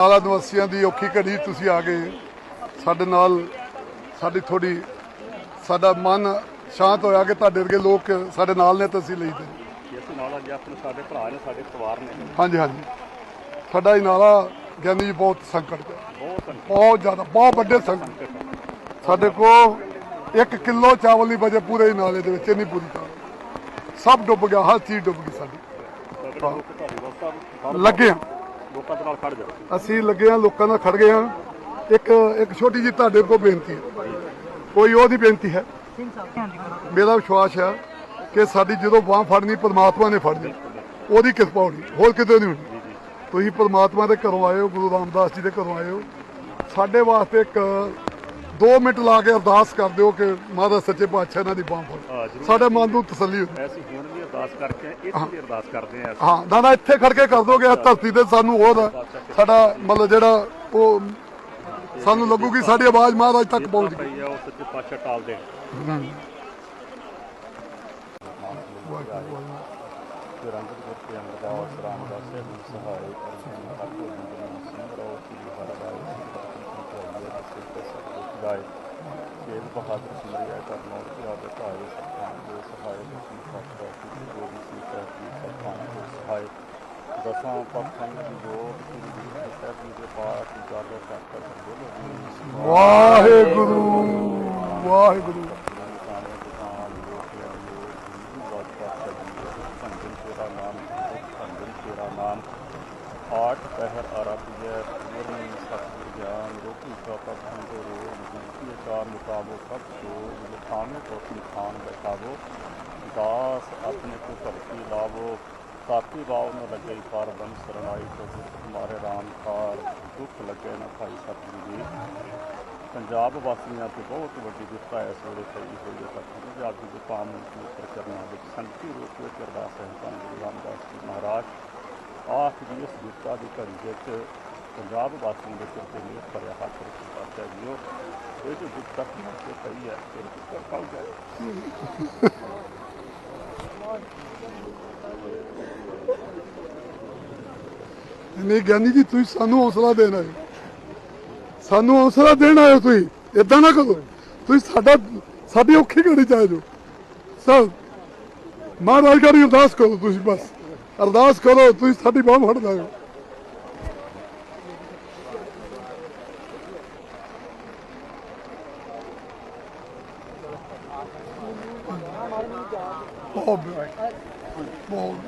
ਆਲਾ ਨਿਵਾਸੀਆਂ ਦੀ ਔਖੀ ਘੜੀ ਤੁਸੀਂ ਆ ਗਏ। ਸਾਡੇ ਨਾਲ ਸਾਡੀ ਥੋੜੀ ਸਾਡਾ ਮਨ ਸ਼ਾਂਤ ਹੋਇਆ ਕਿ ਤੁਹਾਡੇ ਵਰਗੇ ਲੋਕ ਸਾਡੇ ਨਾਲ ਨੇ ਤਾਂ ਅਸੀਂ ਲਈ ਤੇ। ਇਸ ਨਾਲ ਅੱਜ ਆਪਣੇ ਸਾਡੇ ਭਰਾ ਨੇ ਸਾਡੇ ਪਰਿਵਾਰ ਨੇ। ਹਾਂਜੀ ਹਾਂਜੀ। ਸਾਡਾ ਇਹ ਨਾਲਾ ਗਿਆਨੀ ਜੀ ਬਹੁਤ ਸੰਕਟ ਚ ਹੈ। ਬਹੁਤ ਜ਼ਿਆਦਾ ਬਹੁਤ ਵੱਡੇ ਸੰਕਟ। ਸਾਡੇ ਕੋਲ 1 ਕਿਲੋ ਚਾਵਲ ਨਹੀਂ ਬਚੇ ਪੂਰੇ ਹੀ ਨਾਲੇ ਦੇ ਵਿੱਚ ਇੰਨੀ ਬੁਰੀ ਤਰ੍ਹਾਂ ਸਭ ਡੁੱਬ ਗਿਆ ਹਰ ਚੀਜ਼ ਡੁੱਬ ਗਈ ਸਾਡੀ। ਲੱਗੇ ਹਾਂ ਲੋਕਾਂ ਦੇ ਨਾਲ ਖੜ ਜਾਓ। ਅਸੀਂ ਲੱਗੇ ਹਾਂ, ਲੋਕਾਂ ਨਾਲ ਖੜ ਗਏ ਹਾਂ। ਇੱਕ ਇੱਕ ਛੋਟੀ ਜਿਹੀ ਤੁਹਾਡੇ ਕੋਲ ਬੇਨਤੀ ਹੈ। ਕੋਈ ਉਹਦੀ ਬੇਨਤੀ ਹੈ? ਮੇਰਾ ਵਿਸ਼ਵਾਸ ਹੈ ਕਿ ਸਾਡੀ ਜਦੋਂ ਬਾਹ ਫੜਨੀ, ਪਰਮਾਤਮਾ ਨੇ ਫੜਨੀ ਉਹਦੀ ਕਿਰਪਾ ਹੋਣੀ, ਹੋਰ ਕਿਤੇ ਨਹੀਂ ਹੋਣੀ। ਤੁਸੀਂ ਪਰਮਾਤਮਾ ਦੇ ਘਰੋਂ ਆਏ ਹੋ, ਗੁਰੂ ਰਾਮਦਾਸ ਜੀ ਦੇ ਘਰੋਂ ਆਏ ਹੋ। ਸਾਡੇ ਵਾਸਤੇ ਇੱਕ 2 ਮਿੰਟ ਲਾ ਕੇ ਅਰਦਾਸ ਕਰ ਦਿਓ ਕਿ ਮਹਾਰਾਜ ਸੱਚੇ ਪਾਤਸ਼ਾਹ ਇਹਨਾਂ ਦੀ ਬਾਹ ਫੜ। ਸਾਡੇ ਮਨ ਨੂੰ ਤਸੱਲੀ ਹੋਵੇ। ਅਸੀਂ ਹੁਣ ਵੀ ਅਰਦਾਸ ਕਰਕੇ ਇੱਥੇ ਵੀ ਅਰਦਾਸ ਕਰਦੇ ਆ ਹਾਂ ਨਾ ਨਾ ਇੱਥੇ ਖੜ ਕੇ ਕਰ ਦੋਗੇ ਇਸ ਧਰਤੀ ਤੇ ਸਾਨੂੰ ਹੋਰ ਸਾਡਾ ਮਤਲਬ ਜਿਹੜਾ ਉਹ ਸਾਨੂੰ ਲੱਗੂਗੀ ਸਾਡੀ ਆਵਾਜ਼ ਮਹਾਰਾਜ ਤੱਕ ਪਹੁੰਚ ਗਈ। ਉਹ ਸੱਚੇ ਪਾਤਸ਼ਾਹ ਟਾਲ ਦੇ ਰੰਗਤ ਸਹਾਇ ਅਰਜਨ ਸਿੰਘ ਰੋ ਕੀ ਹਰ ਸਭ ਗਾਏ ਸੇਵ ਬਹਾਦਰ ਸੁਮਰਿਆ ਕਰਨੌਰ ਕੀ ਆਦਤ ਆਏ ਸਤਾਨ ਦੇ ਸਹਾਇ ਦਸਮ ਪਾਤਸ਼ਾਹ ਕੀ ਗੋਬਿੰਦ ਸਿੰਘ ਜੀ ਸਤਾਨ ਦੇ ਸਹਾਇ ਦਸਾਂ ਪੱਖਾਂ ਦੀ ਜੋਤ ਸ੍ਰੀ ਗੁਰੂ ਗ੍ਰੰਥ ਸਾਹਿਬ ਜੀ ਦੇ ਪਾਠ ਸਤਿਗੁਰ ਗਿਆਨ ਰੋਕੀ ਕਾ ਪਖਾਂ ਤੋਂ ਰੋਗ ਜੀਤੀ ਚਾਰ ਮੁਤਾਬੋ ਸਭ ਸੋਗ ਲਿਖਾਵੇਂ ਕੋ ਖਾਨ ਬੈਠਾਵੋ ਦਾਸ ਆਪਣੇ ਕੋ ਭਗਤੀ ਲਾਵੋ। ਤਾਪੀ ਬਾਉ ਨ ਲੱਗੇ ਪਾਰ ਬਨ ਸਰਣਾਈ ਕੋ ਮਾਰੇ ਰਾਮ ਕਾਰ ਦੁੱਖ ਲੱਗੇ ਨਾ ਭਾਈ ਸਤਿਗੁਰੂ ਜੀ। ਪੰਜਾਬ ਵਾਸੀਆਂ ਤੇ ਬਹੁਤ ਵੱਡੀ ਵਿਪਤਾ ਇਸ ਵੇਲੇ ਪਈ ਹੋਈ ਹੈ ਤਾਂ ਪੰਜਾਬ ਦੇ ਵਿਪਾਮ ਨੂੰ ਪਵਿੱਤਰ ਕਰਨਾ ਵਿੱਚ ਸੰਤੀ ਰੂਪ ਵਿੱਚ ਅਰਦਾਸ ਹੈ। ਤਾਂ ਗੁਰੂ ਰਾਮਦਾਸ ਜੀ ਮਹਾਰਾਜ। ਆਖ ਦੀ ਇਸ ਵਿਪਤਾ ਦੀ ਘੜੀ ਵਿੱਚ ਪੰਜਾਬ ਵਾਸੀਆਂ ਦੇ ਸਿਰ ਤੇ ਮੇਰ ਭਰਿਆ ਹੱਥ ਰੱਖ ਪਾਤਸ਼ਾਹ ਜੀਓ ਇਹ ਜੋ ਵਿਪਤਾ ਤੇ ਪਈ ਹੈ, ਇਹ ਕਿਸ ਪਲ ਨਹੀਂ ਗਿਆਨੀ ਜੀ, ਤੁਸੀਂ ਸਾਨੂੰ ਹੌਸਲਾ ਦੇਣ ਆਏ। ਸਾਨੂੰ ਹੌਸਲਾ ਦੇਣ ਆਏ ਹੋ ਤੁਸੀਂ। ਇਦਾਂ ਨਾ ਕਰੋ। ਤੁਸੀਂ ਸਾਡਾ ਸਾਡੀ ਔਖੀ ਘੜੀ ਚ ਆਏ ਜੋ ਸਭ ਮਹਾਰਾਜ ਕਰੀ ਅਰਦਾਸ ਕਰੋ ਤੁਸੀਂ ਬਸ। ਅਰਦਾਸ ਕਰੋ, ਤੁਸੀਂ ਸਾਡੀ ਬਾਹ ਫੜ ਲਾਓ oh boy